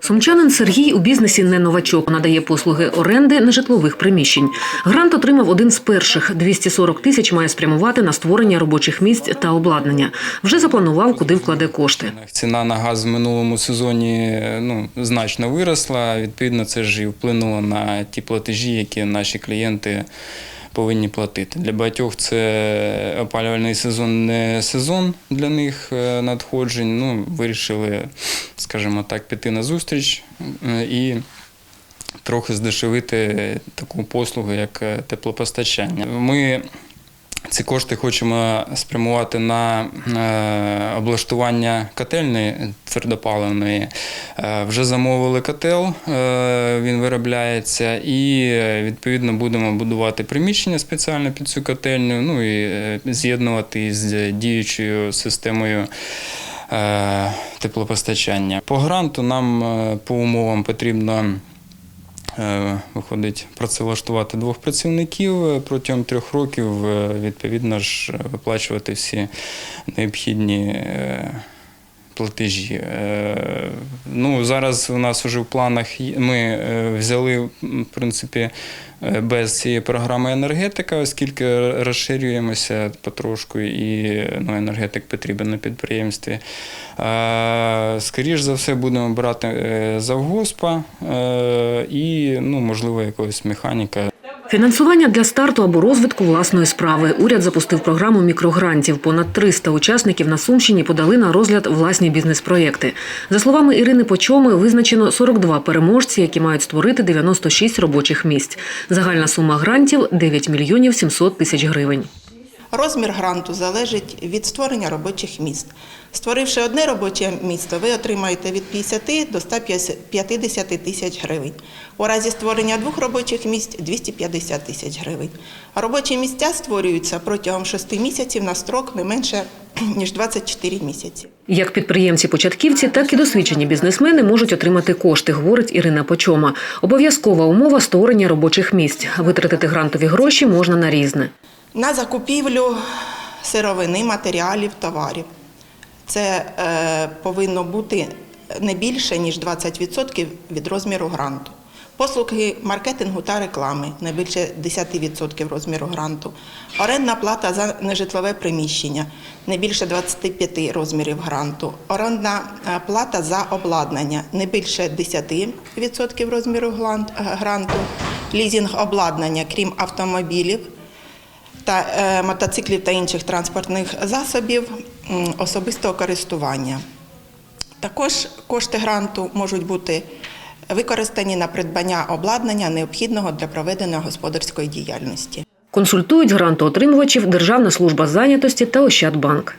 Сумчанин Сергій у бізнесі не новачок, надає послуги оренди нежитлових приміщень. Грант отримав один з перших. 240 тисяч має спрямувати на створення робочих місць та обладнання. Вже запланував, куди вкладе кошти. Ціна на газ в минулому сезоні ну, значно виросла. Відповідно, це ж і вплинуло на ті платежі, які наші клієнти повинні платити. Для багатьох це опалювальний сезон не сезон для них е, надходжень. Ну, вирішили, скажімо так, піти на зустріч е, і трохи здешевити таку послугу, як е, теплопостачання. Ми ці кошти хочемо спрямувати на е, облаштування котельної твердопаливної. Вже замовили котел, він виробляється, і відповідно будемо будувати приміщення спеціально під цю котельню, ну і з'єднувати з діючою системою. Е, Теплопостачання. По гранту нам е, по умовам потрібно Е, Виходить працевлаштувати двох працівників протягом трьох років, відповідно ж, виплачувати всі необхідні платежі. Е, Ну, зараз у нас вже в планах ми е, взяли в принципі е, без цієї програми енергетика, оскільки розширюємося потрошку, і ну, енергетик потрібен на підприємстві. Е, Скоріш за все, будемо брати завгоспа і, ну, можливо, якогось механіка. Фінансування для старту або розвитку власної справи. Уряд запустив програму мікрогрантів. Понад 300 учасників на Сумщині подали на розгляд власні бізнес-проєкти. За словами Ірини Почоми, визначено 42 переможці, які мають створити 96 робочих місць. Загальна сума грантів 9 мільйонів 700 тисяч гривень. Розмір гранту залежить від створення робочих місць. Створивши одне робоче місто, ви отримаєте від 50 до 150 тисяч гривень. У разі створення двох робочих місць 250 тисяч гривень. А робочі місця створюються протягом 6 місяців на строк не менше ніж 24 місяці. Як підприємці-початківці, так і досвідчені бізнесмени можуть отримати кошти, говорить Ірина Почома. Обов'язкова умова створення робочих місць. Витратити грантові гроші можна на різне. На закупівлю сировини, матеріалів, товарів. Це е, повинно бути не більше, ніж 20% від розміру гранту. Послуги маркетингу та реклами не більше 10% розміру гранту. Орендна плата за нежитлове приміщення не більше 25 розмірів гранту. Орендна е, плата за обладнання не більше 10% розміру е, гранту. Лізінг обладнання, крім автомобілів, та е, мотоциклів та інших транспортних засобів особистого користування. Також кошти гранту можуть бути використані на придбання обладнання, необхідного для проведення господарської діяльності. Консультують грантоотримувачів Державна служба зайнятості та Ощадбанк.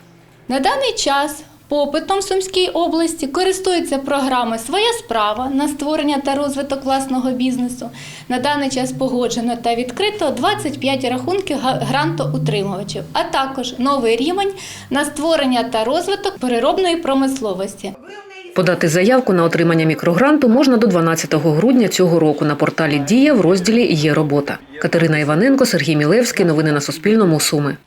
На даний час попитом в Сумській області користується програми Своя справа на створення та розвиток власного бізнесу. На даний час погоджено та відкрито 25 рахунків грантоутримувачів, а також новий рівень на створення та розвиток переробної промисловості. Подати заявку на отримання мікрогранту можна до 12 грудня цього року на порталі Дія в розділі Є робота. Катерина Іваненко, Сергій Мілевський. Новини на Суспільному. Суми.